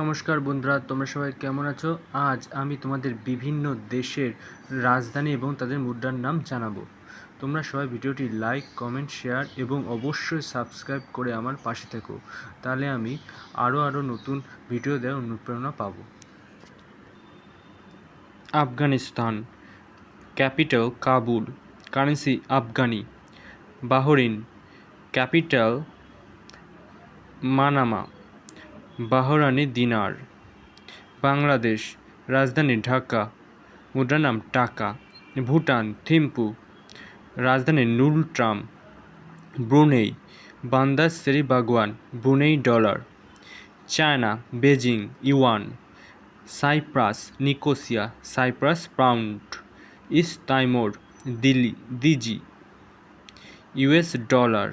নমস্কার বন্ধুরা, তোমরা সবাই কেমন আছো? আজ আমি তোমাদের বিভিন্ন দেশের রাজধানী এবং তাদের মুদ্রার নাম জানাব। তোমরা সবাই ভিডিওটি লাইক কমেন্ট শেয়ার এবং অবশ্যই সাবস্ক্রাইব করে আমার পাশে থেকো। তাহলে আমি আরও আরও নতুন ভিডিও দেওয়ার অনুপ্রেরণা পাবো। Afghanistan, capital Kabul currency afghani, Bahrain, capital Manama. Bahraini dinar. Bangladesh, রাজধানী ঢাকা। মুদ্রার নাম টাকা। ভুটান, থিম্পু। রাজধানী ngultrum. Brunei. Bandar Seri Begawan, Brunei dollar. China, Beijing, yuan. Cyprus, Nicosia. Cyprus, pound. East Timor, Dili, Diji. US dollar.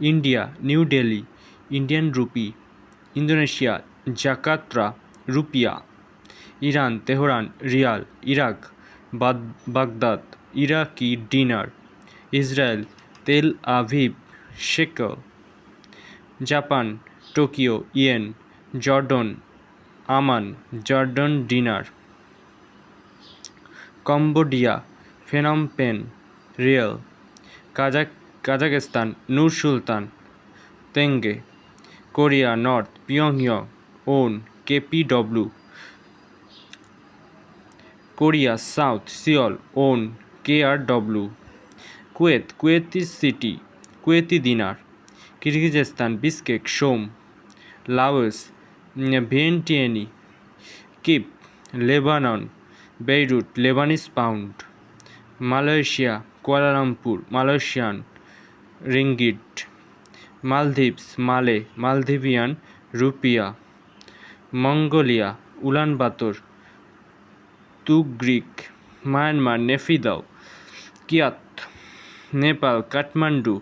India, New Delhi Indian rupee. Indonesia, Jakarta, rupiah, Iran, Tehran, rial, Iraq, বাদ, Baghdad, Iraqi dinar, Israel, Tel Aviv shekel Japan, Tokyo, yen, Jordan, Amman, Jordan dinar, Cambodia Phnom Penh riel, Kazakh Kazakhstan Nur Sultan, tenge Korea North পিয়ংইয়ং won KPW Korea South Seoul won KRW Kuwait Kuwaiti City Kuwaiti dinar Kyrgyzstan Bishkek som Laos Vientiane kip Lebanon Beirut Lebanese pound Malaysia Kuala Lumpur Malaysian ringgit Maldives, Male, Maldivian, rufiyaa, Mongolia Ulaanbaatar tugrik, Myanmar, Naypyidaw, kyat, Nepal, Kathmandu,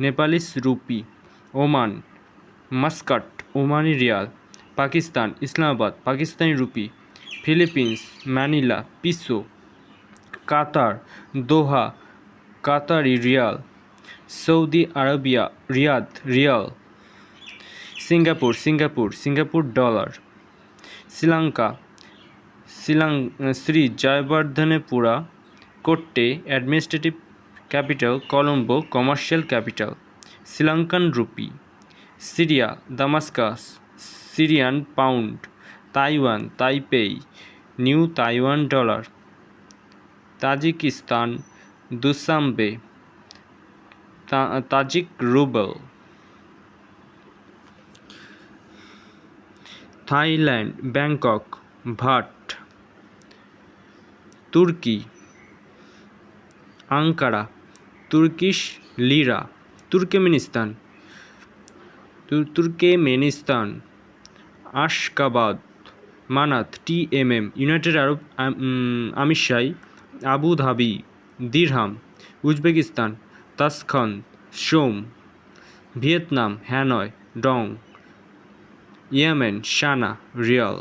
Nepalese rupee, Oman, Muscat, Omani rial, Pakistan, Islamabad, Pakistani rupee, Philippines, Manila, peso, Qatar, Doha, Qatari riyal Saudi Arabia, Riyadh, riyal, Singapore Singapore Singapore dollar, Sri Lanka, শ্রীলং, Sri Jayawardenepura, Kotte, administrative capital, Colombo, commercial capital, Sri Lankan rupee, Syria, Damascus, Syrian pound, Taiwan, Taipei, New Taiwan dollar, Tajikistan, Dushanbe Tajik ruble. Thailand, Bangkok, baht. Turkey, Ankara. Turkish lira. Turkmenistan. Turkmenistan. Ashgabat, manat T M M United Arab আমিরশাই Abu Dhabi, dirham, Uzbekistan. Tashkent som Vietnam Hanoi dong Yemen Sanaa rial.